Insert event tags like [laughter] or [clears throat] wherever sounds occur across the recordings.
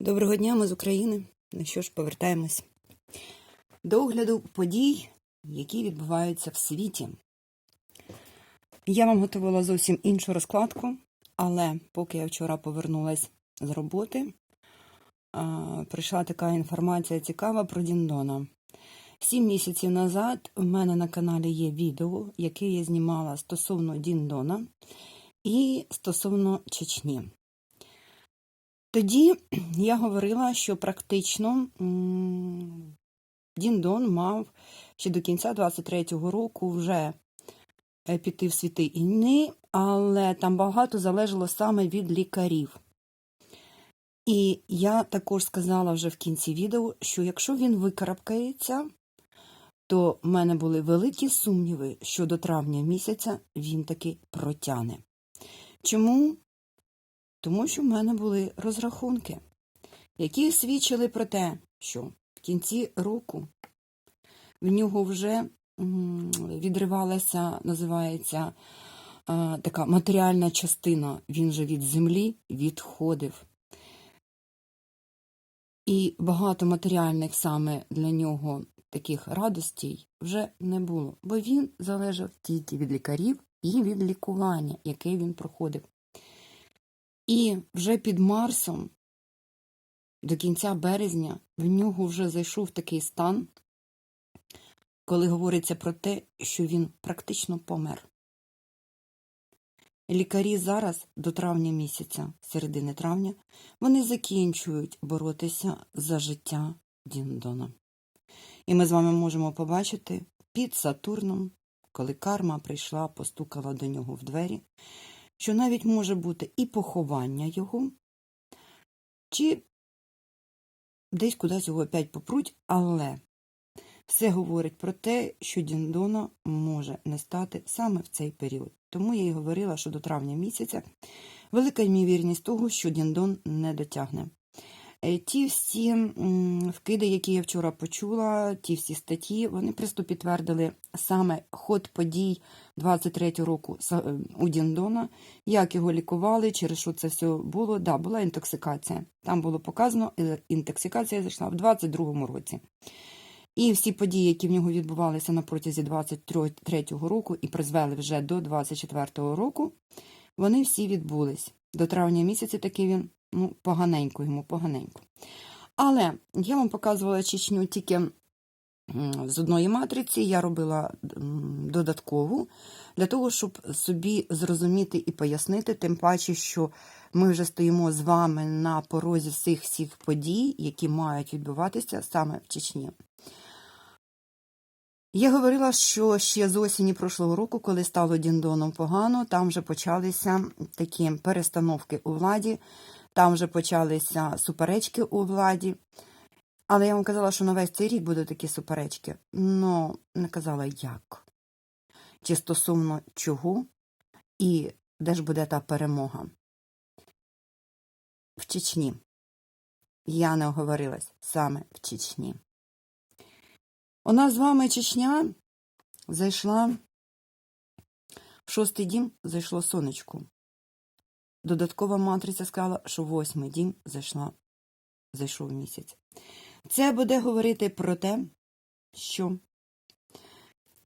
Доброго дня, ми з України. Ну що ж, повертаємось до огляду подій, які відбуваються в світі. Я вам готувала зовсім іншу розкладку, але поки я вчора повернулася з роботи, прийшла така інформація цікава про Діндона. Сім місяців назад у мене на каналі є відео, яке я знімала стосовно Діндона і стосовно Чечні. Тоді [clears throat] я говорила, що практично Діндон мав ще до кінця 23-го року вже е, піти в світи інни, але там багато залежало саме від лікарів. І я також сказала вже в кінці відео, що якщо він викарабкається, то в мене були великі сумніви, що до травня місяця він таки протяне. Чому? Тому що в мене були розрахунки, які свідчили про те, що в кінці року в нього вже відривалася, називається така матеріальна частина. Він же від землі відходив. І багато матеріальних саме для нього таких радостей вже не було, бо він залежав тільки від лікарів і від лікування, яке він проходив. І вже під Марсом до кінця березня в нього вже зайшов такий стан, коли говориться про те, що він практично помер. Лікарі зараз до травня місяця, середини травня, вони закінчують боротися за життя Діндона. І ми з вами можемо побачити під Сатурном, коли карма прийшла, постукала до нього в двері, що навіть може бути і поховання його, чи десь кудись його опять попруть, але все говорить про те, що Діндона може не стати саме в цей період. Тому я й говорила, що до травня місяця велика ймовірність того, що Діндон не дотягне. Е, Ті всі вкиди, які я вчора почула, ті всі статті, вони просто підтвердили саме ход подій 23 року е, у Діндона, як його лікували, через що це все було. Да, була інтоксикація. Там було показано, е, інтоксикація зайшла в 22 році. І всі події, які в нього відбувалися на протязі 23 року і призвели вже до 24 року, вони всі відбулись. До травня місяця таки він ну, поганенько йому, поганенько. Але я вам показувала Чечню тільки з одної матриці, я робила додаткову для того, щоб собі зрозуміти і пояснити, тим паче, що ми вже стоїмо з вами на порозі всіх всіх подій, які мають відбуватися саме в Чечні. Я говорила, що ще з осені прошлого року, коли стало Діндоном погано, там вже почалися такі перестановки у владі, там вже почалися суперечки у владі. Але я вам казала, що на весь цей рік будуть такі суперечки. Ну, не казала як. Чи стосовно чого, і де ж буде та перемога? В Чечні. Я не оговорилась саме в Чечні. У нас з вами Чечня зайшла в шостий дім, зайшло сонечко. Додаткова матриця сказала, що восьмий дім зайшла, зайшов місяць. Це буде говорити про те, що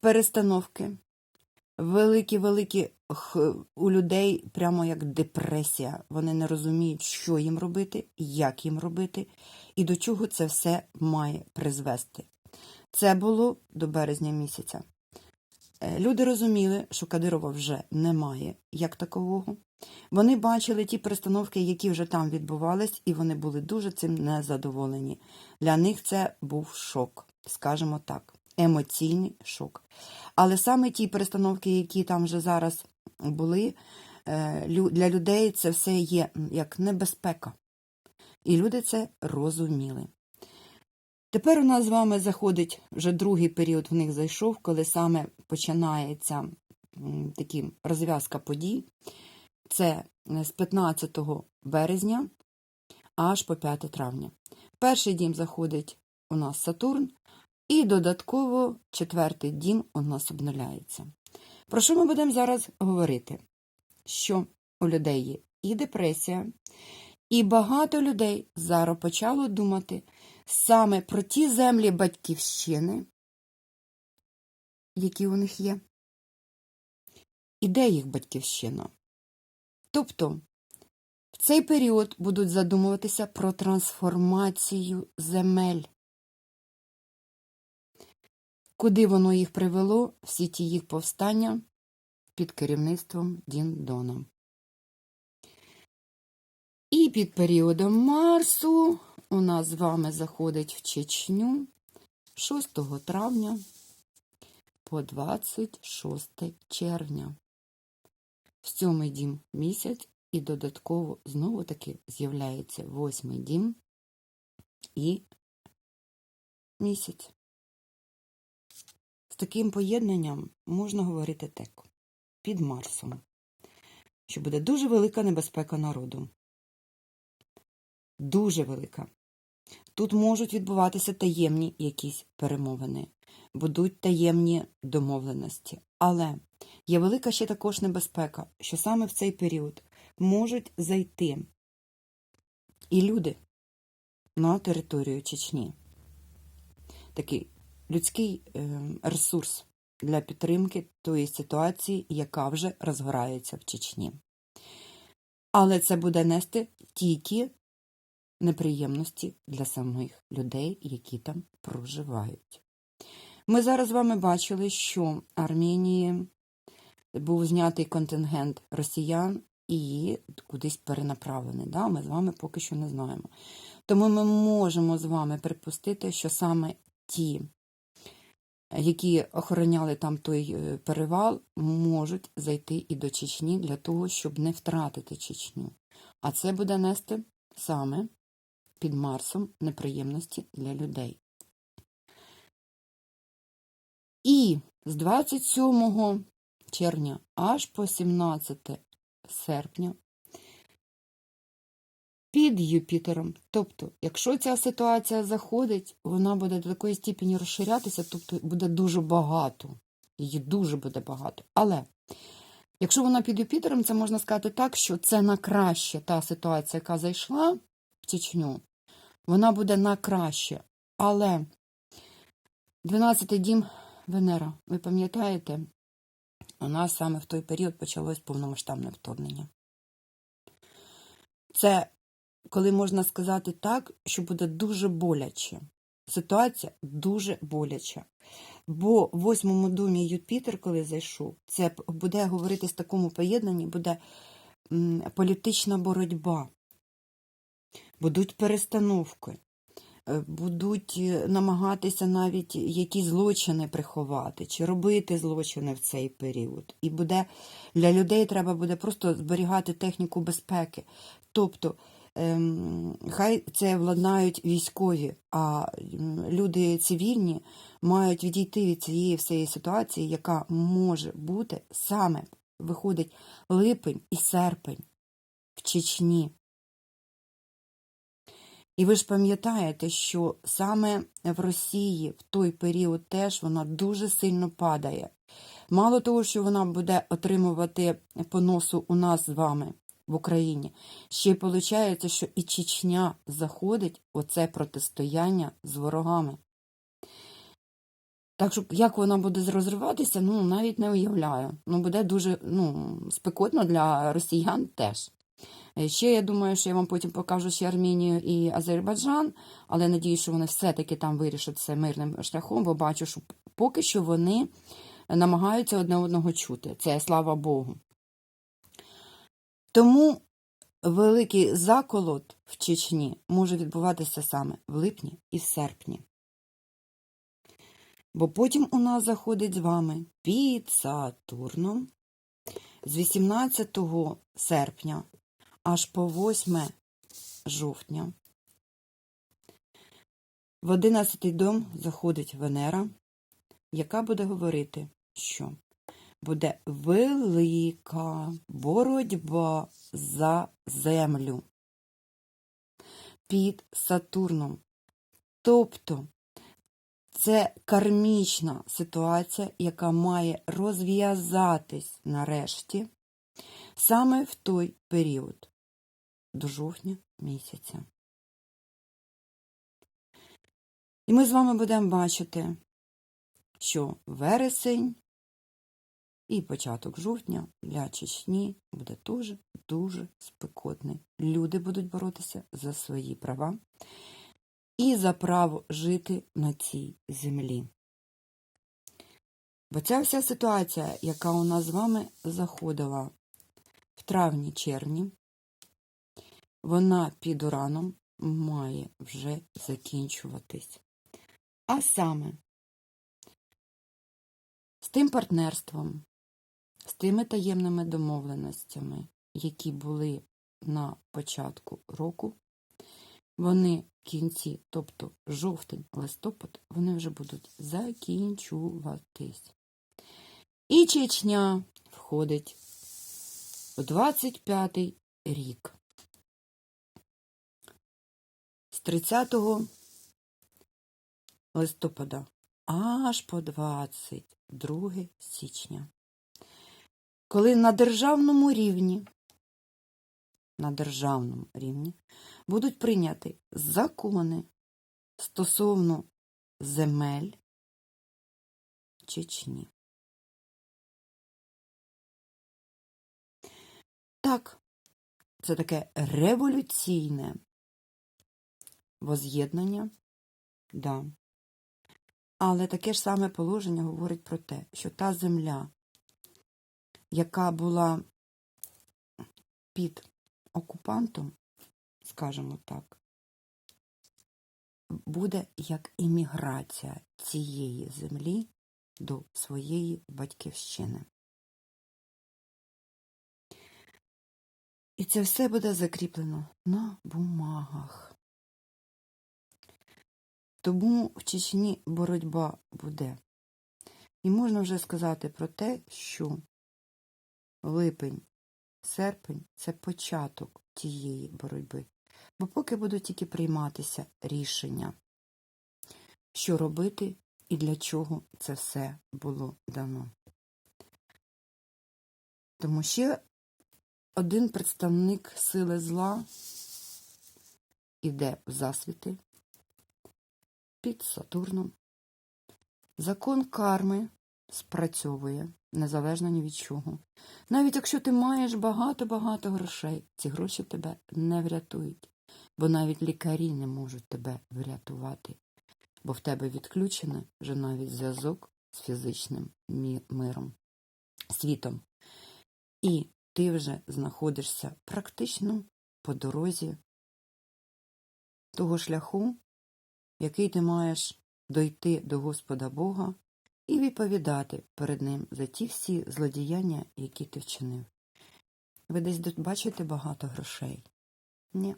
перестановки, великі-великі у людей прямо як депресія. Вони не розуміють, що їм робити, як їм робити і до чого це все має призвести. Це було до березня місяця. Е, Люди розуміли, що Кадирова вже немає як такового. Вони бачили ті перестановки, які вже там відбувались, і вони були дуже цим незадоволені. Для них це був шок, скажімо так, емоційний шок. Але саме ті перестановки, які там вже зараз були, е, для людей це все є як небезпека. І люди це розуміли. Тепер у нас з вами заходить вже другий період в них зайшов, коли саме починається такі розв'язка подій. Це е, з 15 березня аж по 5 травня. Перший дім заходить у нас Сатурн, і додатково четвертий дім у нас обнуляється. Про що ми будемо зараз говорити? Що у людей є і депресія, І багато людей зараз почало думати саме про ті землі батьківщини, які у них є. І де їх батьківщина? Тобто в цей період будуть задумуватися про трансформацію земель. Куди воно їх привело, всі ті їх повстання під керівництвом Діндона. І під періодом Марсу у нас з вами заходить в Чечню 6 травня по 26 червня. В сьомий дім місяць і додатково знову таки з'являється восьмий дім і місяць. З таким поєднанням можна говорити так під Марсом, що буде дуже велика небезпека народу. Дуже велика. Тут можуть відбуватися таємні якісь перемовини, будуть таємні домовленості. Але є велика ще також небезпека, що саме в цей період можуть зайти і люди на територію Чечні. Такий людський е, ресурс для підтримки тої ситуації, яка вже розгорається в Чечні. Але це буде нести тільки неприємності для самих людей, які там проживають. Ми зараз з вами бачили, що Арменії був знятий контингент росіян і кудись перенаправлений. Да? Ми з вами поки що не знаємо. Тому ми можемо з вами припустити, що саме ті, які охороняли там той е, перевал, можуть зайти і до Чечні для того, щоб не втратити Чечню. А це буде нести саме під Марсом неприємності для людей. І з 27 червня аж по 17 серпня під Юпітером. Тобто, якщо ця ситуація заходить, вона буде до такої степені розширятися, тобто буде дуже багато. Її дуже буде багато. Але якщо вона під Юпітером, це можна сказати так, що це на краще та ситуація, яка зайшла в Чечню, вона буде на краще. Але 12-й дім Венера, ви пам'ятаєте, у нас саме в той період почалось повномасштабне вторгнення. Це коли можна сказати так, що буде дуже боляче. Ситуація дуже боляча. Бо в восьмому домі Юпітер, коли зайшов, це буде говорити з такому поєднанні, буде політична боротьба, будуть перестановки, е, будуть е, намагатися навіть які злочини приховати, чи робити злочини в цей період. І буде для людей треба буде просто зберігати техніку безпеки. Тобто ем, хай це владнають військові, а люди цивільні мають відійти від цієї всієї ситуації, яка може бути саме виходить липень і серпень в Чечні. І ви ж пам'ятаєте, що саме в Росії в той період теж вона дуже сильно падає. Мало того, що вона буде отримувати по носу у нас з вами в Україні, ще й виходить, що і Чечня заходить у це протистояння з ворогами. Так що, як вона буде розриватися, ну, навіть не уявляю. Ну, буде дуже ну, спекотно для росіян теж. Е, Ще я думаю, що я вам потім покажу ще Армінію і Азербайджан, але надію, що вони все-таки там вирішать це мирним шляхом, бо бачу, що поки що вони намагаються одне одного чути. Це слава Богу. Тому великий заколот в Чечні може відбуватися саме в липні і в серпні. Бо потім у нас заходить з вами під Сатурном з 18 серпня аж по 8 жовтня. В 11 дом заходить Венера, яка буде говорити, що буде велика боротьба за землю під Сатурном. Тобто це кармічна ситуація, яка має розв'язатись нарешті саме в той період. До жовтня місяця. І ми з вами будемо бачити, що вересень і початок жовтня для Чечні буде теж дуже спекотний. Люди будуть боротися за свої права і за право жити на цій землі. Бо ця вся ситуація, яка у нас з вами заходила в травні-червні, вона під ураном має вже закінчуватись. А саме з тим партнерством, з тими таємними домовленостями, які були на початку року, вони в кінці, тобто жовтень, листопад, вони вже будуть закінчуватись. І Чечня входить у 25-й рік. 30 листопада аж по 22 січня. Коли на державному рівні, на державному рівні будуть прийняті закони стосовно земель Чечні. Так, це таке революційне воз'єднання, да. Але таке ж саме положення говорить про те, що та земля, яка була під окупантом, скажімо так, буде як імміграція цієї землі до своєї батьківщини. І це все буде закріплено на бумагах. Тому в Чечні боротьба буде. І можна вже сказати про те, що липень, серпень це початок тієї боротьби. Бо поки будуть тільки прийматися рішення, що робити і для чого це все було дано. Тому ще один представник сили зла іде в засвіти під Сатурном. Закон карми спрацьовує незалежно ні від чого. Навіть якщо ти маєш багато-багато грошей, ці гроші тебе не врятують, бо навіть лікарі не можуть тебе врятувати, бо в тебе відключений вже навіть зв'язок з фізичним миром, світом. І ти вже знаходишся практично по дорозі того шляху, який ти маєш дойти до Господа Бога і відповідати перед Ним за ті всі злодіяння, які ти вчинив. Ви десь бачите багато грошей? Ні.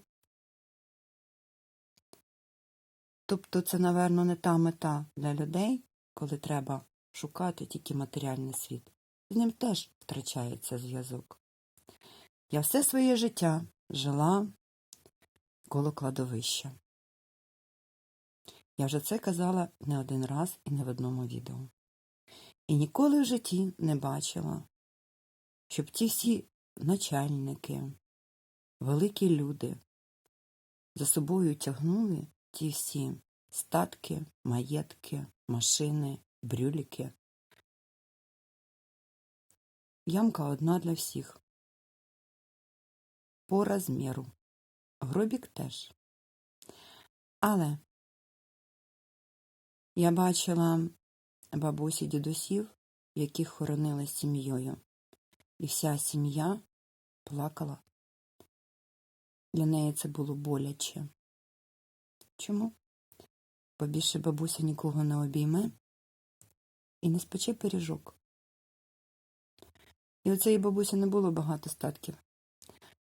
Тобто це, напевно, не та мета для людей, коли треба шукати тільки матеріальний світ. З ним теж втрачається зв'язок. Я все своє життя жила коло кладовища. Я вже це казала не один раз і не в одному відео. І ніколи в житті не бачила, щоб ті всі начальники, великі люди за собою тягнули ті всі статки, маєтки, машини, брюліки. Ямка одна для всіх. По розміру. Гробік теж. Але я бачила бабусі дідусів, яких хоронили сім'єю, і вся сім'я плакала. Для неї це було боляче. Чому? Бо більше бабуся нікого не обійме і не спече пиріжок. І у цієї бабусі не було багато статків,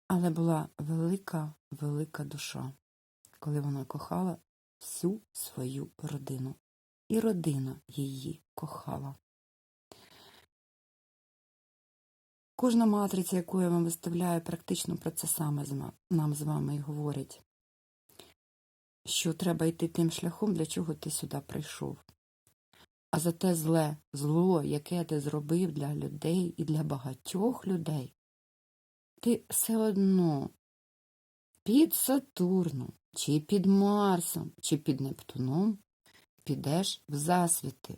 але була велика, велика душа, коли вона кохала всю свою родину. І родина її кохала. Кожна матриця, яку я вам виставляю, практично про це саме нам з вами і говорить, що треба йти тим шляхом, для чого ти сюди прийшов. А за те зле, зло, яке ти зробив для людей і для багатьох людей, ти все одно під Сатурном, чи під Марсом, чи під Нептуном підеш в засвіти.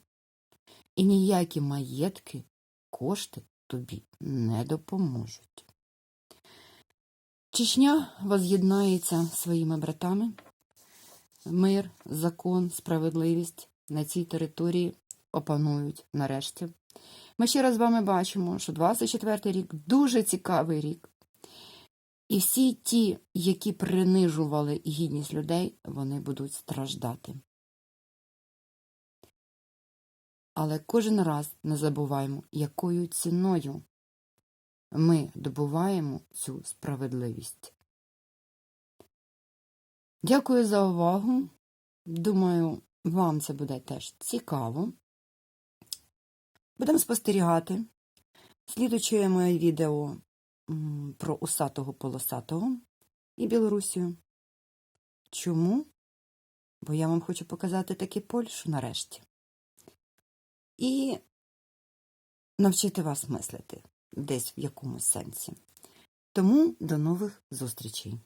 І ніякі маєтки, кошти тобі не допоможуть. Чечня воз'єднається своїми братами. Мир, закон, справедливість на цій території опанують нарешті. Ми ще раз з вами бачимо, що 24-й рік дуже цікавий рік. І всі ті, які принижували гідність людей, вони будуть страждати. Але кожен раз не забуваємо, якою ціною ми добуваємо цю справедливість. Дякую за увагу. Думаю, вам це буде теж цікаво. Будемо спостерігати. Слідуюче моє відео про усатого полосатого і Білорусію. Чому? Бо я вам хочу показати таки Польщу нарешті. І навчити вас мислити десь в якомусь сенсі. Тому до нових зустрічей!